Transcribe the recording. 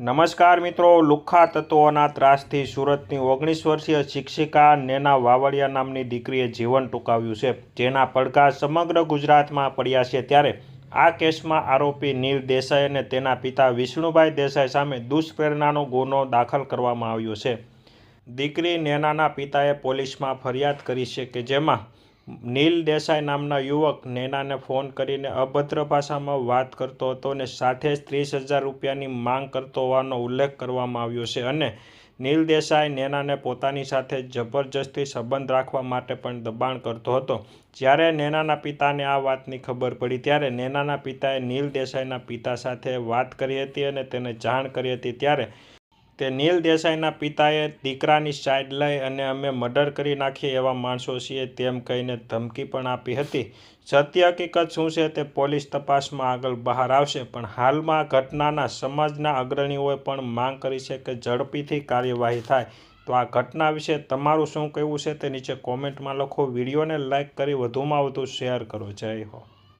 નમસ્કાર મિત્રો, લુખ્ખા તત્વોના ત્રાસથી સુરતની ઓગણીસ વર્ષીય શિક્ષિકા નેના વાવડિયા નામની દીકરીએ જીવન ટૂંકાવ્યું છે. જેના પડઘા સમગ્ર ગુજરાતમાં પડ્યા છે ત્યારે આ કેસમાં આરોપી નીલ દેસાઈ અને તેના પિતા વિષ્ણુભાઈ દેસાઈ સામે દુષ્પ્રેરણાનો ગુનો દાખલ કરવામાં આવ્યો છે. દીકરી નેનાના પિતાએ પોલીસમાં ફરિયાદ કરી છે કે જેમાં નીલ દેસાઈ નામના યુવક નેનાને ફોન કરીને અભદ્ર ભાષામાં વાત કરતો હતો અને સાથે જ ત્રીસ હજાર રૂપિયાની માંગ કરતો હોવાનો ઉલ્લેખ કરવામાં આવ્યો છે અને નીલ દેસાઈ નેનાને પોતાની સાથે જબરજસ્તી સંબંધ રાખવા માટે પણ દબાણ કરતો હતો. જ્યારે નેનાના પિતાને આ વાતની ખબર પડી, ત્યારે નેનાના પિતાએ નીલ દેસાઈના પિતા સાથે વાત કરી હતી અને તેને જાણ કરી હતી. ત્યારે તે નીલ દેસાઈના પિતાએ દીકરાની સાઈડ લઈ અને અમે મર્ડર કરી નાખીએ એવા માણસો છીએ તેમ કહીને ધમકી પણ આપી હતી. સત્ય હકીકત શું છે તે પોલીસ તપાસમાં આગળ બહાર આવશે, પણ હાલમાં ઘટનાના સમાજના અગ્રણીઓએ પણ માંગ કરી છે કે ઝડપીથી કાર્યવાહી થાય. તો આ ઘટના વિશે તમારું શું કહેવું છે તે નીચે કોમેન્ટમાં લખો. વિડીયોને લાઇક કરી વધુમાં વધુ શેર કરો. જય હો.